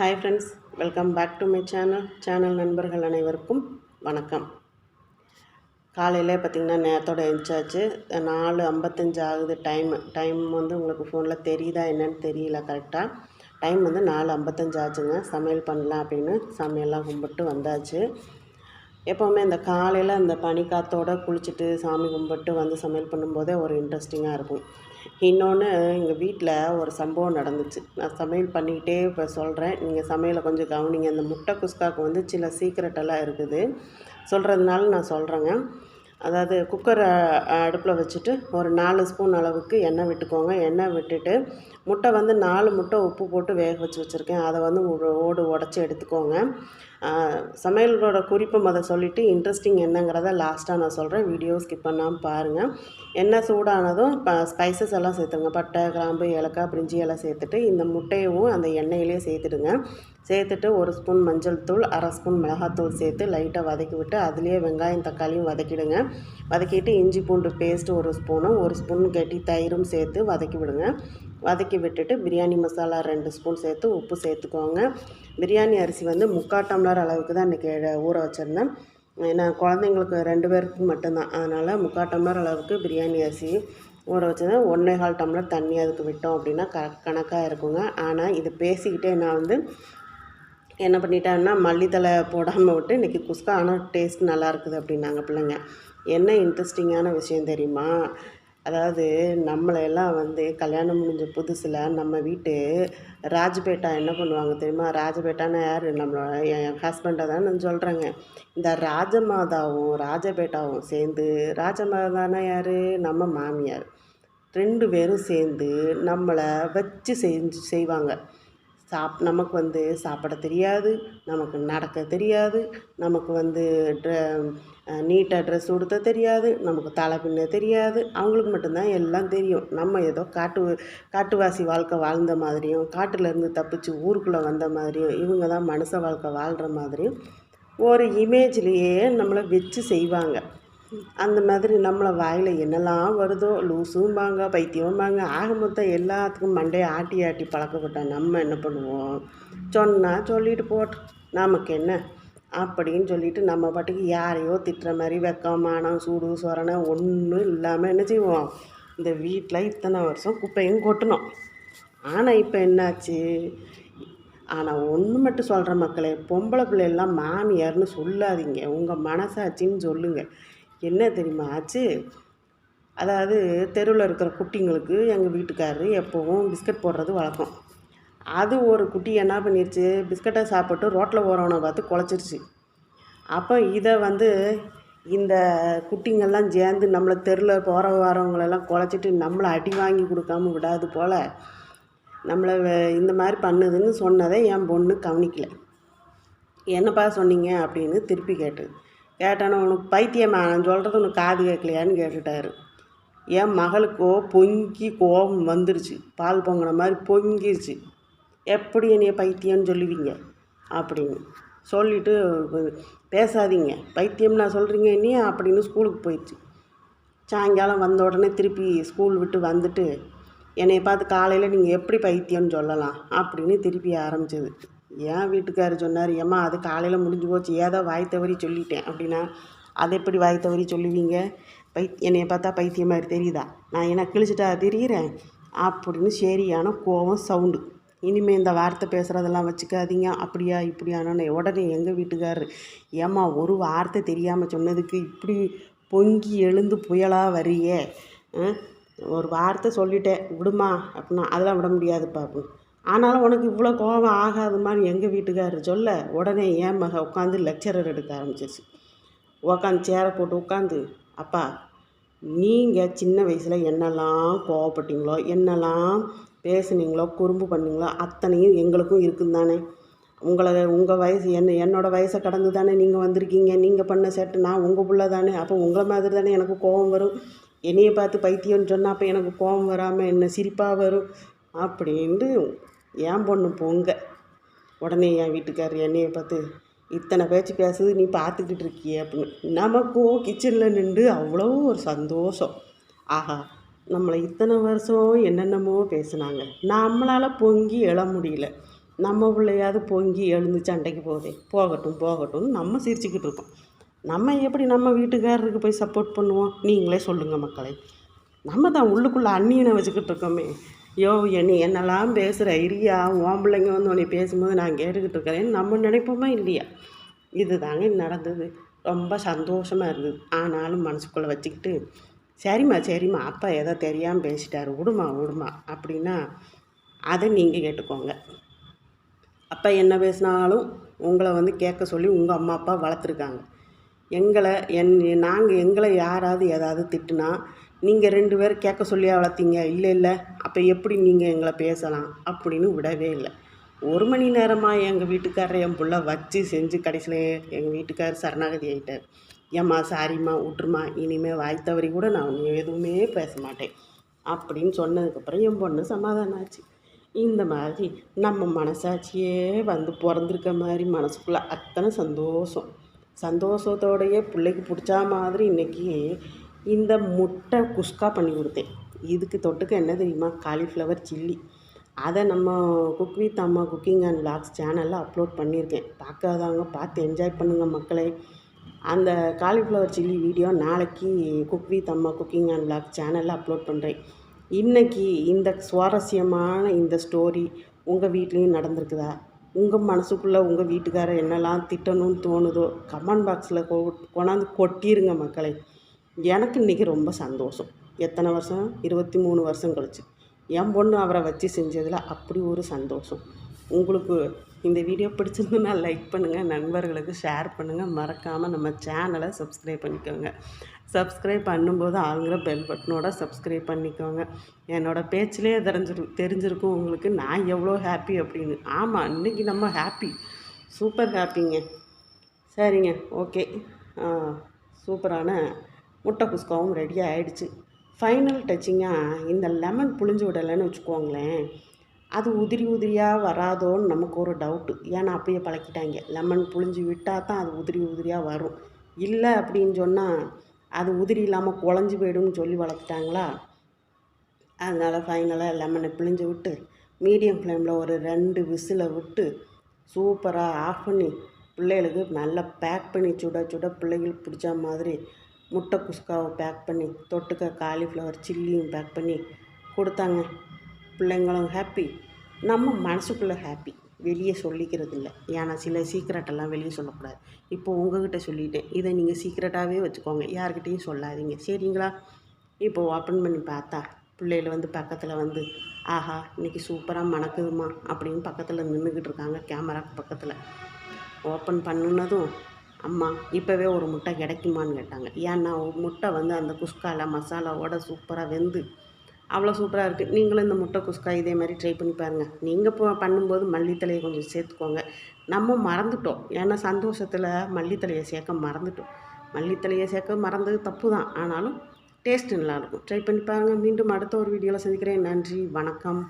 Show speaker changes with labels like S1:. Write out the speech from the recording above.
S1: Hi friends welcome back to my channel channel நண்பர்கள் அனைவருக்கும் வணக்கம். காலையில் பார்த்திங்கன்னா நேரத்தோட எழுந்தாச்சு நாலு ஐம்பத்தஞ்சு ஆகுது டைம் டைம் வந்து உங்களுக்கு ஃபோனில் தெரியுதா என்னன்னு தெரியல கரெக்டாக டைம் வந்து நாலு ஐம்பத்தஞ்சு ஆச்சுங்க. சமையல் பண்ணலாம் அப்படின்னு சமையல்லாம் கும்பிட்டு வந்தாச்சு. எப்போவுமே இந்த காலையில் இந்த பனிக்காத்தோடு குளிச்சுட்டு சாமி கும்பிட்டு வந்து சமையல் பண்ணும்போதே ஒரு இன்ட்ரெஸ்டிங்காக இருக்கும். இன்னொன்று எங்கள் வீட்டில் ஒரு சம்பவம் நடந்துச்சு. நான் சமையல் பண்ணிக்கிட்டே இப்போ சொல்கிறேன் நீங்கள் சமையலை கொஞ்சம் கவனிங்க. அந்த முட்டை குஸ்காவுக்கு வந்து சில சீக்ரெட்டெல்லாம் இருக்குது. சொல்கிறதுனால நான் சொல்கிறேங்க அதாவது குக்கரை அடுப்பில் வச்சுட்டு ஒரு நாலு ஸ்பூன் அளவுக்கு எண்ணெய் விட்டுக்கோங்க. எண்ணெய் விட்டுட்டு முட்டை வந்து நாலு முட்டை உப்பு போட்டு வேக வச்சு வச்சுருக்கேன். அதை வந்து ஓடு உடச்சி எடுத்துக்கோங்க. சமையலோட குறிப்பு அதை சொல்லிவிட்டு இன்ட்ரெஸ்டிங் என்னங்கிறத லாஸ்ட்டாக நான் சொல்கிறேன் வீடியோ ஸ்கிப் பண்ணாமல் பாருங்கள் எண்ணெய் சூடானதும் இப்போ ஸ்பைசஸ் எல்லாம் சேர்த்துங்க பட்டை கிராம்பு ஏலக்காய் பிரிஞ்சி எல்லாம் சேர்த்துட்டு இந்த முட்டையவும் அந்த எண்ணெயிலே சேர்த்துடுங்க. சேர்த்துட்டு ஒரு ஸ்பூன் மஞ்சள் தூள் அரை ஸ்பூன் மிளகாத்தூள் சேர்த்து லைட்டாக வதக்கி விட்டு அதுலேயே வெங்காயம் தக்காளியும் வதக்கிடுங்க. வதக்கிட்டு இஞ்சி பூண்டு பேஸ்ட்டு ஒரு ஸ்பூனும் ஒரு ஸ்பூன் கட்டி தயிரும் சேர்த்து வதக்கி விடுங்க. வதக்கி விட்டுட்டு பிரியாணி மசாலா ரெண்டு ஸ்பூன் சேர்த்து உப்பு சேர்த்துக்கோங்க. பிரியாணி அரிசி வந்து முக்கால் டம்ளர் அளவுக்கு தான் இன்றைக்கி ஊற வச்சுருந்தேன். ஏன்னா குழந்தைங்களுக்கு ரெண்டு பேருக்கு மட்டும்தான். அதனால் முக்கால் டம்ளர் அளவுக்கு பிரியாணி அரிசி ஊற வச்சுருந்தேன். ஒன்றே கால் டம்ளர் தண்ணி அதுக்கு விட்டோம் அப்படின்னா க கணக்காக இருக்குங்க. ஆனால் இது பேசிக்கிட்டே நான் வந்து என்ன பண்ணிட்டேன்னா மல்லித்தலை போடாமல் விட்டு இன்றைக்கி குஸ்கா ஆனால் டேஸ்ட் நல்லா இருக்குது அப்படின்னாங்க பிள்ளைங்க. என்ன இன்ட்ரெஸ்டிங்கான விஷயம் தெரியுமா? அதாவது நம்மளையெல்லாம் வந்து கல்யாணம் முடிஞ்ச புதுசில் நம்ம வீட்டு ராஜபேட்டா என்ன பண்ணுவாங்க தெரியுமா? ராஜபேட்டான்னு யார்? நம்மளோட என் ஹஸ்பண்டை தான் நான் சொல்கிறேங்க இந்த ராஜமாதாவும் ராஜபேட்டாவும் சேர்ந்து ராஜமாதானா யார்? நம்ம மாமியார். ரெண்டு பேரும் சேர்ந்து நம்மளை வச்சு செஞ்சு செய்வாங்க. சாப் நமக்கு வந்து சாப்பிட தெரியாது நமக்கு நடக்க தெரியாது நமக்கு வந்து ட்ர நீட்டாக ட்ரெஸ் உடுத்த தெரியாது நமக்கு தலை பின்ன தெரியாது. அவங்களுக்கு மட்டும்தான் எல்லாம் தெரியும். நம்ம ஏதோ காட்டு காட்டுவாசி வாழ்க்கை வாழ்ந்த மாதிரியும் காட்டிலேருந்து தப்பிச்சு ஊருக்குள்ளே வந்த மாதிரியும் இவங்க தான் மனுஷ வாழ்க்கை வாழ்கிற மாதிரியும் ஒரு இமேஜ்லேயே நம்மளை வச்சு செய்வாங்க. அந்த மாதிரி நம்மளை வாயில் என்னெல்லாம் வருதோ லூசும்பாங்க பைத்தியம்பாங்க ஆக மொத்தம் எல்லாத்துக்கும் மண்டையை ஆட்டி ஆட்டி பழக்கப்பட்ட நம்ம என்ன பண்ணுவோம்? சொன்னால் சொல்லிட்டு போட்டோம் நமக்கு என்ன? அப்படின்னு சொல்லிட்டு நம்ம பாட்டுக்கு யாரையோ திட்டுற மாதிரி வெக்கம் மானம் சூடு சொரணை ஒன்றும் இல்லாமல் என்ன செய்வோம்? இந்த வீட்டில் இத்தனை வருஷம் குப்பையும் கொட்டணும் ஆனால் இப்போ என்னாச்சு? ஆனால் ஒன்று மட்டும் சொல்கிற மக்களே பொம்பளை பிள்ளைலாம் மாமியார்னு சொல்லாதீங்க. உங்கள் மனசாட்சின்னு சொல்லுங்கள் என்ன தெரியுமா ஆச்சு? அதாவது தெருவில் இருக்கிற குட்டிங்களுக்கு எங்கள் வீட்டுக்காரரு எப்போவும் பிஸ்கட் போடுறது வழக்கம். அது ஒரு குட்டி என்ன பண்ணிருச்சு? பிஸ்கட்டை சாப்பிட்டு ரோட்டில் போகிறவனை பார்த்து குழச்சிருச்சு. அப்போ இதை வந்து இந்த குட்டிங்கள்லாம் சேர்ந்து நம்மளை தெருவில் போகிற வரவங்களெல்லாம் குழச்சிட்டு நம்மளை அடி வாங்கி கொடுக்காம விடாது போல் நம்மளை இந்த மாதிரி பண்ணுதுன்னு சொன்னதை என் பொண்ணு கவனிக்கலை. என்னப்பா சொன்னீங்க? அப்படின்னு திருப்பி கேட்டுது. கேட்டானே உனக்கு பைத்தியமா? நான் சொல்கிறது உனக்கு காது கேட்கலையான்னு கேட்டுட்டாரு. என் மகளுக்கோ பொங்கி கோபம் வந்துருச்சு. பால் பொங்கின மாதிரி பொங்கிருச்சு. எப்படி என்னைய பைத்தியம்னு சொல்லுவீங்க? அப்படின்னு. சொல்லிவிட்டு பேசாதீங்க. பைத்தியம் நான் சொல்கிறீங்க நீ அப்படின்னு ஸ்கூலுக்கு போயிடுச்சு. சாயங்காலம் வந்த உடனே திருப்பி ஸ்கூல் விட்டு வந்துட்டு என்னை பார்த்து காலையில் நீங்கள் எப்படி பைத்தியம்னு சொல்லலாம்? அப்படின்னு திருப்பி ஆரம்பிச்சது. என் வீட்டுக்காரர் சொன்னார் ஏம்மா அது காலையில் முடிஞ்சு போச்சு ஏதோ வாய் தவறி சொல்லிட்டேன். அப்படின்னா அதை எப்படி வாய் தவறி சொல்லுவீங்க? பை என்னைய பார்த்தா பைத்தியம் மாதிரி தெரியுதா? நான் என்ன கிழிச்சிட்டா தெரிகிறேன் அப்படின்னு சரியான கோவம் சவுண்டு. இனிமேல் இந்த வார்த்தை பேசுகிறதெல்லாம் வச்சுக்காதீங்க. அப்படியா இப்படியானோன்னு உடனே எங்கள் வீட்டுக்காரர் ஏம்மா ஒரு வார்த்தை தெரியாமல் சொன்னதுக்கு இப்படி பொங்கி எழுந்து புயலாக வரியே ஒரு வார்த்தை சொல்லிட்டேன் விடுமா? அப்படின்னா அதெல்லாம் விட முடியாதுப்பா அப்படின்னு ஆனாலும் உனக்கு இவ்வளோ கோபம் ஆகாதுமான்னு எங்கள் வீட்டுக்காரர் சொல்ல உடனே என் மக உட்காந்து லெக்சரர் எடுக்க ஆரம்பிச்சிச்சு உக்காந்து சேரை போட்டு உட்காந்து அப்பா நீங்கள் சின்ன வயசில் என்னெல்லாம் கோவப்பட்டீங்களோ என்னெல்லாம் பேசுனீங்களோ குறும்பு பண்ணீங்களோ அத்தனையும் எங்களுக்கும் இருக்குன்னு தானே. உங்களை உங்கள் வயசு என்ன என்னோடய வயசை கடந்து தானே நீங்கள் வந்திருக்கீங்க. நீங்கள் பண்ண சேட்டு நான் உங்கள் பிள்ளை தானே. அப்போ உங்களை மாதிரி தானே எனக்கு கோபம் வரும். என்னையை பார்த்து பைத்தியம்னு சொன்னால் அப்போ எனக்கு கோபம் வராமல் என்ன சிரிப்பாக வரும். அப்படின்ட்டு ஏன் பொண்ணு பொங்க. உடனே என் வீட்டுக்காரர் என்னையை பார்த்து இத்தனை பேச்சு பேசுது நீ பார்த்துக்கிட்டு இருக்கியே அப்படின்னு. நமக்கும் கிச்சனில் நின்று அவ்வளோ ஒரு சந்தோஷம். ஆஹா நம்மளை இத்தனை வருஷம் என்னென்னமோ பேசுனாங்க. நம்மளால் பொங்கி எழ முடியல. நம்ம பிள்ளையாவது பொங்கி எழுந்து சண்டைக்கு போகுதே. போகட்டும் போகட்டும் நம்ம சிரிச்சுக்கிட்டு இருக்கோம். நம்ம எப்படி நம்ம வீட்டுக்காரருக்கு போய் சப்போர்ட் பண்ணுவோம்? நீங்களே சொல்லுங்கள் மக்களை. நம்ம தான் உள்ளுக்குள்ளே அந்நியனை வச்சுக்கிட்டு இருக்கோமே. யோ என்னை என்னெல்லாம் பேசுகிற இரியா உன் பிள்ளைங்க வந்து உன்னை பேசும்போது நான் கேட்டுக்கிட்டு இருக்கிறேன்னு நம்ம நினைப்போமா இல்லையா? இது தாங்க நடந்தது. ரொம்ப சந்தோஷமாக இருந்தது. ஆனாலும் மனசுக்குள்ளே வச்சுக்கிட்டு சரிம்மா சரிம்மா அப்பா ஏதோ தெரியாமல் பேசிட்டாரு. விடுமா விடுமா அப்படின்னா அதை நீங்கள் கேட்டுக்கோங்க. அப்பா என்ன பேசினாலும் உங்களை வந்து கேட்க சொல்லி உங்கள் அம்மா அப்பா வளர்த்துருக்காங்க. எங்களை என் நாங்கள் எங்களை யாராவது ஏதாவது திட்டுனா நீங்கள் ரெண்டு பேரும் கேட்க சொல்லியா வளர்த்தீங்க. இல்லை இல்லை. அப்போ எப்படி நீங்கள் எங்களை பேசலாம்? அப்படின்னு விடவே இல்லை. ஒரு மணி நேரமாக எங்கள் வீட்டுக்காரர் என் பிள்ளை வச்சு செஞ்சு கடைசியில் எங்கள் வீட்டுக்காரர் சரணாகதி ஆகிட்டார் ஏம்மா சாரிம்மா விட்டுருமா இனிமேல் வாய் தவறி கூட நான் எதுவுமே பேச மாட்டேன். அப்படின்னு சொன்னதுக்கப்புறம் என் பொண்ணு சமாதானம் ஆச்சு. இந்த மாதிரி நம்ம மனசாட்சியே வந்து பிறந்திருக்க மாதிரி மனசுக்குள்ளே அத்தனை சந்தோஷம். சந்தோஷத்தோடையே பிள்ளைக்கு பிடிச்சா மாதிரி இன்றைக்கி இந்த முட்டை குஸ்கா பண்ணி கொடுத்தேன். இதுக்கு தொட்டுக்க என்ன தெரியுமா? காலிஃப்ளவர் சில்லி அதை நம்ம cook with Amma cooking and vlogs சேனலில் அப்லோட் பண்ணியிருக்கேன். பார்க்காதவங்க பார்த்து என்ஜாய் பண்ணுங்கள் மக்களே. அந்த காலிஃப்ளவர் சில்லி வீடியோ நாளைக்கு cook with Amma cooking and vlogs சேனலில் அப்லோட் பண்ணுறேன் இன்றைக்கி இந்த சுவாரஸ்யமான இந்த ஸ்டோரி உங்கள் வீட்லேயும் நடந்திருக்குதா? உங்கள் மனசுக்குள்ளே உங்கள் வீட்டுக்காரர் என்னெல்லாம் திட்டணும்னு தோணுதோ கமெண்ட் பாக்ஸில் கொ கொண்டாந்து கொட்டிருங்க மக்களை. எனக்கு இன்றைக்கி ரொம்ப சந்தோஷம். எத்தனை வருஷம்? இருபத்தி மூணு வருஷம் கழிச்சு. என் பொண்ணு அவரை வச்சு செஞ்சதில் அப்படி ஒரு சந்தோஷம். உங்களுக்கு இந்த வீடியோ பிடிச்சிருந்துன்னா லைக் பண்ணுங்கள் நண்பர்களுக்கு ஷேர் பண்ணுங்கள் மறக்காமல் நம்ம சேனலை சப்ஸ்கிரைப் பண்ணிக்கோங்க. சப்ஸ்கிரைப் பண்ணும்போது ஆளுங்கிற பெல் பட்டனோட சப்ஸ்கிரைப் பண்ணிக்கோங்க. என்னோடய பேச்சிலே தெரிஞ்சிரு தெரிஞ்சிருக்கும் உங்களுக்கு நான் எவ்வளோ ஹாப்பி அப்படின்னு. ஆமாம் இன்றைக்கி நம்ம ஹாப்பி சூப்பர் ஹாப்பிங்க சரிங்க ஓகே சூப்பரான முட்டை குஸ்காவும் ரெடியாக ஆகிடுச்சு ஃபைனல் டச்சிங்காக இந்த லெமன் புளிஞ்சு விடலைன்னு வச்சுக்கோங்களேன். அது உதிரி உதிரியாக வராதோன்னு நமக்கு ஒரு டவுட்டு ஏன்னா அப்படியே பழக்கிட்டாங்க. லெமன் புளிஞ்சு விட்டால் தான் அது உதிரி உதிரியாக வரும். இல்லை அப்படின்னு சொன்னால் அது உதிரி இல்லாமல் குழஞ்சி போயிடும்னு சொல்லி வளர்த்துட்டாங்களா? அதனால் ஃபைனலாக லெமனை பிழிஞ்சு விட்டு மீடியம் ஃப்ளேமில் ஒரு ரெண்டு விசிலை விட்டு சூப்பராக ஆஃப் பண்ணி பிள்ளைகளுக்கு நல்லா பேக் பண்ணி சுட சுட பிள்ளைகளுக்கு பிடிச்ச மாதிரி முட்டை குஸ்காவை பேக் பண்ணி தொட்டுக்க காலிஃப்ளவர் சில்லியும் பேக் பண்ணி கொடுத்தாங்க. பிள்ளைங்களும் ஹாப்பி நம்ம மனசுக்குள்ளே ஹாப்பி வெளியே சொல்லிக்கிறது இல்லை. ஏன்னா சில சீக்ரெட்டெல்லாம் வெளியே சொல்லக்கூடாது. இப்போ உங்ககிட்ட சொல்லிட்டேன். இதை நீங்கள் சீக்ரெட்டாகவே வச்சுக்கோங்க. யார்கிட்டையும் சொல்லாதீங்க. சரிங்களா? இப்போ ஓப்பன் பண்ணி பார்த்தா பிள்ளைகள் வந்து பக்கத்தில் வந்து ஆஹா இன்றைக்கி சூப்பராக மணக்குதுமா அப்படின்னு பக்கத்தில் நின்றுக்கிட்டு இருக்காங்க. கேமராக்கு பக்கத்தில். ஓப்பன் பண்ணுனதும் அம்மா இப்போவே ஒரு முட்டை கிடைக்குமான்னு கேட்டாங்க. ஏன்னா முட்டை வந்து அந்த குஸ்கால மசாலாவோட சூப்பராக வெந்து அவ்வளோ சூப்பராக இருக்குது நீங்களும் இந்த முட்டை குஸ்கா இதே மாதிரி ட்ரை பண்ணி பாருங்கள் நீங்கள் இப்போ பண்ணும்போது மல்லித்தலையை கொஞ்சம் சேர்த்துக்கோங்க. நம்ம மறந்துட்டோம். ஏன்னா சந்தோஷத்தில் மல்லித்தலையை சேர்க்க மறந்துட்டோம். மல்லித்தலையை சேர்க்க மறந்தது தப்பு தான். ஆனாலும் டேஸ்ட்டு நல்லாயிருக்கும். ட்ரை பண்ணி பாருங்கள் மீண்டும் அடுத்த ஒரு வீடியோவில் சந்திக்கிறேன். நன்றி வணக்கம்.